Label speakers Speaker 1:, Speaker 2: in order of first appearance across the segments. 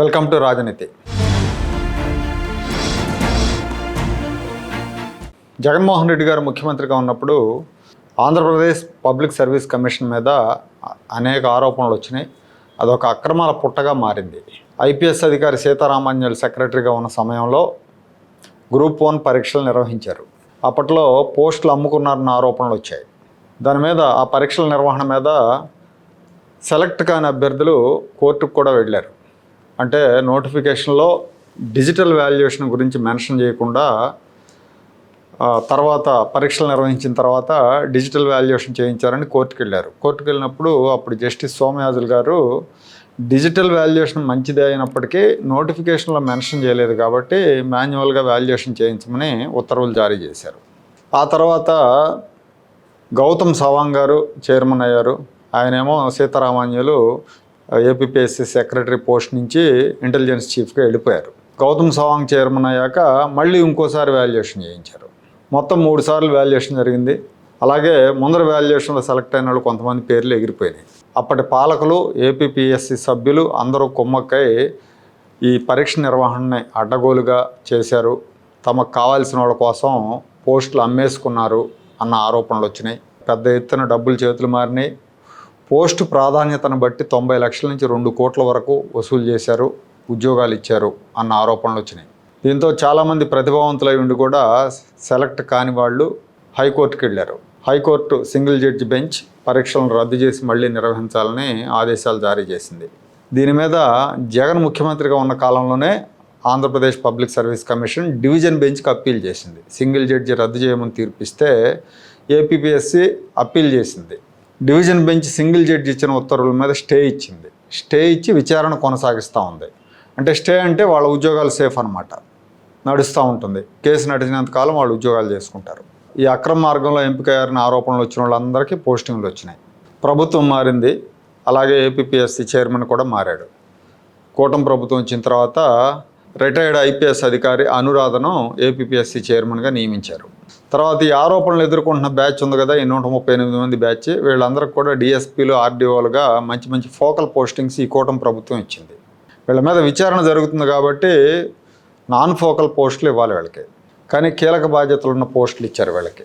Speaker 1: Welcome to రాజనీతి. జగన్మోహన్ రెడ్డి గారు ముఖ్యమంత్రిగా ఉన్నప్పుడు ఆంధ్రప్రదేశ్ పబ్లిక్ సర్వీస్ కమిషన్ మీద అనేక ఆరోపణలు వచ్చినాయి. అదొక అక్రమాల పుట్టగా మారింది. ఐపీఎస్ అధికారి సీతారామాన్యులు సెక్రటరీగా ఉన్న సమయంలో గ్రూప్ వన్ పరీక్షలు నిర్వహించారు. అప్పట్లో పోస్టులు అమ్ముకున్నారన్న ఆరోపణలు వచ్చాయి. దాని మీద ఆ పరీక్షల నిర్వహణ మీద సెలెక్ట్ కాని అభ్యర్థులు కోర్టుకు కూడా వెళ్ళారు. అంటే నోటిఫికేషన్లో డిజిటల్ వాల్యుయేషన్ గురించి మెన్షన్ చేయకుండా తర్వాత పరీక్షలు నిర్వహించిన తర్వాత డిజిటల్ వాల్యుయేషన్ చేయించారని కోర్టుకు వెళ్ళారు కోర్టుకు వెళ్ళినప్పుడు అప్పుడు జస్టిస్ సోమయాజుల్ గారు డిజిటల్ వాల్యుయేషన్ మంచిదే అయినప్పటికీ నోటిఫికేషన్లో మెన్షన్ చేయలేదు కాబట్టి మాన్యువల్గా వాల్యుయేషన్ చేయించమని ఉత్తర్వులు జారీ చేశారు. ఆ తర్వాత గౌతమ్ సవాంగ్ గారు చైర్మన్ అయ్యారు. ఆయనేమో సీతారామాన్యులు ఏపీపీఎస్సీ సెక్రటరీ పోస్ట్ నుంచి ఇంటెలిజెన్స్ చీఫ్గా వెళ్ళిపోయారు. గౌతమ్ సవాంగ్ చైర్మన్ అయ్యాక మళ్ళీ ఇంకోసారి వాల్యుయేషన్ చేయించారు. మొత్తం మూడు సార్లు వాల్యుయేషన్ జరిగింది. అలాగే ముందర వాల్యుయేషన్లో సెలెక్ట్ అయిన వాళ్ళు కొంతమంది పేర్లు ఎగిరిపోయినాయి. అప్పటి పాలకులు ఏపీపీఎస్సీ సభ్యులు అందరూ కుమ్మక్కై ఈ పరీక్ష నిర్వహణని అడ్డగోలుగా చేశారు. తమకు కావాల్సిన వాళ్ళ కోసం పోస్టులు అమ్మేసుకున్నారు అన్న ఆరోపణలు వచ్చినాయి. పెద్ద ఎత్తున డబ్బులు చేతులు మారినాయి. పోస్టు ప్రాధాన్యతను బట్టి తొంభై లక్షల నుంచి రెండు కోట్ల వరకు వసూలు చేశారు ఉద్యోగాలు ఇచ్చారు అన్న ఆరోపణలు వచ్చినాయి. దీంతో చాలామంది ప్రతిభావంతులై ఉండి కూడా సెలెక్ట్ కాని వాళ్ళు హైకోర్టుకి వెళ్ళారు. హైకోర్టు సింగిల్ జడ్జి బెంచ్ పరీక్షలను రద్దు చేసి మళ్ళీ నిర్వహించాలని ఆదేశాలు జారీ చేసింది. దీని మీద జగన్ ముఖ్యమంత్రిగా ఉన్న కాలంలోనే Andhra Pradesh public service commission division బెంచ్కి అప్పీల్ చేసింది. సింగిల్ జడ్జి రద్దు చేయమని తీర్పిస్తే ఏపీపీఎస్సి అప్పీల్ చేసింది. డివిజన్ బెంచ్ సింగిల్ జడ్జి ఇచ్చిన ఉత్తర్వుల మీద స్టే ఇచ్చింది. స్టే ఇచ్చి విచారణ కొనసాగిస్తూ ఉంది. అంటే స్టే అంటే వాళ్ళ ఉద్యోగాలు సేఫ్ అన్నమాట. నడుస్తూ ఉంటుంది. కేసు నడిచినంత కాలం వాళ్ళు ఉద్యోగాలు చేసుకుంటారు. ఈ అక్రమ మార్గంలో ఎంపికయ్యారని ఆరోపణలు వచ్చిన వాళ్ళందరికీ పోస్టింగ్లు వచ్చినాయి. ప్రభుత్వం మారింది. అలాగే ఏపీపీఎస్సీ చైర్మన్ కూడా మారాడు. కూటమి ప్రభుత్వం వచ్చిన తర్వాత రిటైర్డ్ ఐపీఎస్ అధికారి అనురాధను ఏపీపీఎస్సీ చైర్మన్గా నియమించారు. తర్వాత ఈ ఆరోపణలు ఎదుర్కొంటున్న బ్యాచ్ ఉంది కదా ఈ నూట ముప్పై ఎనిమిది మంది బ్యాచ్. వీళ్ళందరికీ కూడా డిఎస్పీలు ఆర్డీఓలుగా మంచి మంచి ఫోకల్ పోస్టింగ్స్ ఈ కూటమి ప్రభుత్వం ఇచ్చింది. వీళ్ళ మీద విచారణ జరుగుతుంది కాబట్టి నాన్ ఫోకల్ పోస్టులు ఇవ్వాలి వీళ్ళకి. కానీ కీలక బాధ్యతలు ఉన్న పోస్టులు ఇచ్చారు వీళ్ళకి.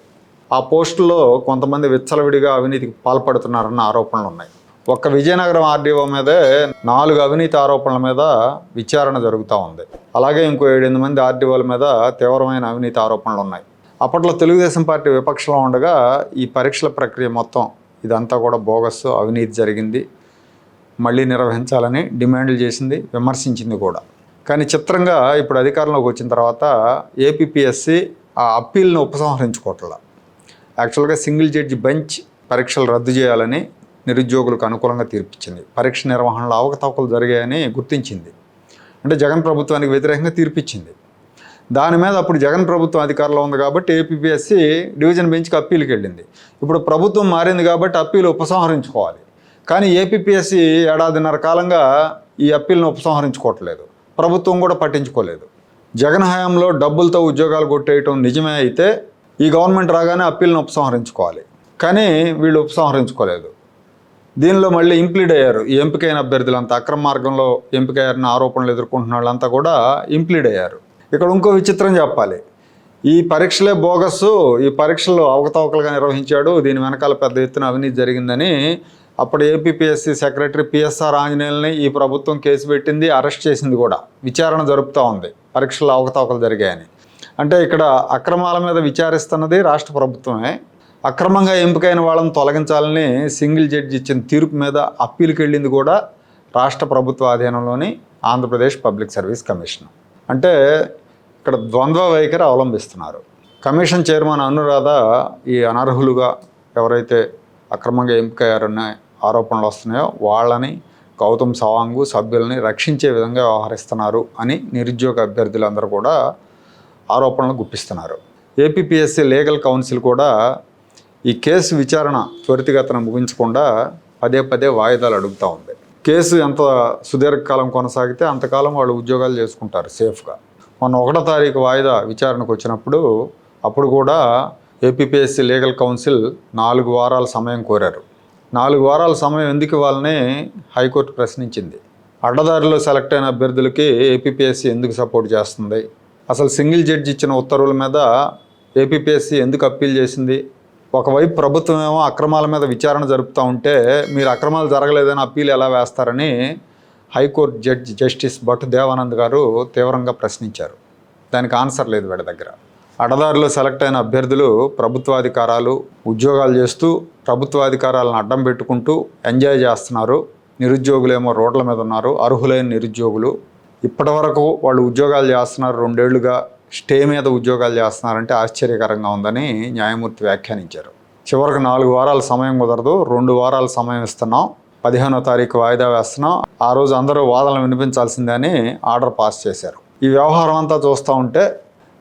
Speaker 1: ఆ పోస్టుల్లో కొంతమంది విచ్చలవిడిగా అవినీతికి పాల్పడుతున్నారన్న ఆరోపణలు ఉన్నాయి. ఒక్క విజయనగరం ఆర్డీఓ మీదే నాలుగు అవినీతి ఆరోపణల మీద విచారణ జరుగుతూ ఉంది. అలాగే ఇంకో ఏడెనిమిది మంది ఆర్డీఓల మీద తీవ్రమైన అవినీతి ఆరోపణలు ఉన్నాయి. అప్పట్లో తెలుగుదేశం పార్టీ విపక్షంలో ఉండగా ఈ పరీక్షల ప్రక్రియ మొత్తం ఇదంతా కూడా బోగస్ అవినీతి జరిగింది. మళ్ళీ నిర్వహించాలని డిమాండ్లు చేసింది విమర్శించింది కూడా. కానీ చిత్రంగా ఇప్పుడు అధికారంలోకి వచ్చిన తర్వాత ఏపీపీఎస్సి ఆ అప్పీల్ని ఉపసంహరించుకోవట్లా. యాక్చువల్గా సింగిల్ జడ్జి బెంచ్ పరీక్షలు రద్దు చేయాలని నిరుద్యోగులకు అనుకూలంగా తీర్పిచ్చింది. పరీక్ష నిర్వహణలో అవకతవకలు జరిగాయని గుర్తించింది. అంటే జగన్ ప్రభుత్వానికి వ్యతిరేకంగా తీర్పిచ్చింది. దాని మీద అప్పుడు జగన్ ప్రభుత్వం అధికారంలో ఉంది కాబట్టి ఏపీపీఎస్సి డివిజన్ బెంచ్కి అప్పీల్కి వెళ్ళింది ఇప్పుడు ప్రభుత్వం మారింది కాబట్టి అప్పీలు ఉపసంహరించుకోవాలి. కానీ ఏపీపీఎస్సి ఏడాదిన్నర కాలంగా ఈ అప్పీల్ని ఉపసంహరించుకోవట్లేదు. ప్రభుత్వం కూడా పట్టించుకోలేదు. జగన్ హయాంలో డబ్బులతో ఉద్యోగాలు కొట్టేయటం నిజమే అయితే ఈ గవర్నమెంట్ రాగానే అప్పీల్ని ఉపసంహరించుకోవాలి. కానీ వీళ్ళు ఉపసంహరించుకోలేదు. దీనిలో మళ్ళీ ఇంప్లీడ్ అయ్యారు. ఈ ఎంపికైన అభ్యర్థులంతా అక్రమ మార్గంలో ఎంపికయ్యారన్న ఆరోపణలు ఎదుర్కొంటున్న వాళ్ళంతా కూడా ఇంప్లీడ్ అయ్యారు. ఇక్కడ ఇంకో విచిత్రం చెప్పాలి. ఈ పరీక్షలే బోగస్ ఈ పరీక్షలు అవకతవకలుగా నిర్వహించాడు. దీని వెనకాల పెద్ద ఎత్తున అవినీతి జరిగిందని అప్పుడు ఏపీపీఎస్సీ సెక్రటరీ పిఎస్ఆర్ ఆంజనేయుల్ని ఈ ప్రభుత్వం కేసు పెట్టింది అరెస్ట్ చేసింది కూడా. విచారణ జరుపుతూ ఉంది. పరీక్షలు అవకతవకలు జరిగాయని. అంటే ఇక్కడ అక్రమాల మీద విచారిస్తున్నది రాష్ట్ర ప్రభుత్వమే. అక్రమంగా ఎంపికైన వాళ్ళని తొలగించాలని సింగిల్ జడ్జి ఇచ్చిన తీర్పు మీద అప్పీల్కి వెళ్ళింది కూడా రాష్ట్ర ప్రభుత్వ ఆధీనంలోని ఆంధ్రప్రదేశ్ పబ్లిక్ సర్వీస్ కమిషన్. అంటే ఇక్కడ ద్వంద్వ వైఖరి అవలంబిస్తున్నారు. కమిషన్ చైర్మన్ అనురాధ ఈ అనర్హులుగా ఎవరైతే అక్రమంగా ఎంపికయ్యారనే ఆరోపణలు వస్తున్నాయో వాళ్ళని గౌతమ్ సవాంగు సభ్యులని రక్షించే విధంగా వ్యవహరిస్తున్నారు అని నిరుద్యోగ అభ్యర్థులందరూ కూడా ఆరోపణలు గుప్పిస్తున్నారు. ఏపీపీఎస్సీ లీగల్ కౌన్సిల్ కూడా ఈ కేసు విచారణ త్వరితగతన ముగించకుండా పదే పదే వాయిదాలు అడుగుతూ ఉంది. కేసు ఎంత సుదీర్ఘకాలం కొనసాగితే అంతకాలం వాళ్ళు ఉద్యోగాలు చేసుకుంటారు సేఫ్గా. మొన్న ఒకటో తారీఖు వాయిదా విచారణకు వచ్చినప్పుడు అప్పుడు కూడా ఏపీపీఎస్సీ లీగల్ కౌన్సిల్ నాలుగు వారాల సమయం కోరారు. నాలుగు వారాల సమయం ఎందుకు ఇవ్వాలని హైకోర్టు ప్రశ్నించింది. అడ్డదారిలో సెలెక్ట్ అయిన అభ్యర్థులకి ఏపీపీఎస్సీ ఎందుకు సపోర్ట్ చేస్తుంది? అసలు సింగిల్ జడ్జి ఇచ్చిన ఉత్తర్వుల మీద ఏపీపీఎస్సీ ఎందుకు అప్పీల్ చేసింది? ఒకవైపు ప్రభుత్వం ఏమో అక్రమాల మీద విచారణ జరుపుతూ ఉంటే మీరు అక్రమాలు జరగలేదని అప్పీల్ ఎలా వేస్తారని high court judge justice Bhatt Devanand గారు తీవ్రంగా ప్రశ్నించారు. దానికి ఆన్సర్ లేదు వీడి దగ్గర. అడదారిలో సెలెక్ట్ అయిన అభ్యర్థులు ప్రభుత్వాధికారాలు ఉద్యోగాలు చేస్తూ ప్రభుత్వాధికారాలను అడ్డం పెట్టుకుంటూ ఎంజాయ్ చేస్తున్నారు. నిరుద్యోగులేమో రోడ్ల మీద ఉన్నారు. అర్హులైన నిరుద్యోగులు. ఇప్పటివరకు వాళ్ళు ఉద్యోగాలు చేస్తున్నారు రెండేళ్ళుగా. స్టే మీద ఉద్యోగాలు చేస్తున్నారంటే ఆశ్చర్యకరంగా ఉందని న్యాయమూర్తి వ్యాఖ్యానించారు. చివరికి నాలుగు వారాల సమయం కుదరదు రెండు వారాల సమయం ఇస్తున్నాం పదిహేనో తారీఖు వాయిదా వేస్తున్నాం ఆ రోజు అందరూ వాదనలు వినిపించాల్సిందే అని ఆర్డర్ పాస్ చేశారు. ఈ వ్యవహారం అంతా చూస్తూ ఉంటే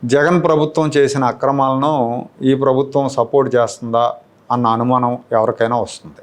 Speaker 1: జగన్ ప్రభుత్వం చేసిన అక్రమాలను ఈ ప్రభుత్వం సపోర్ట్ చేస్తుందా అన్న అనుమానం ఎవరికైనా వస్తుంది.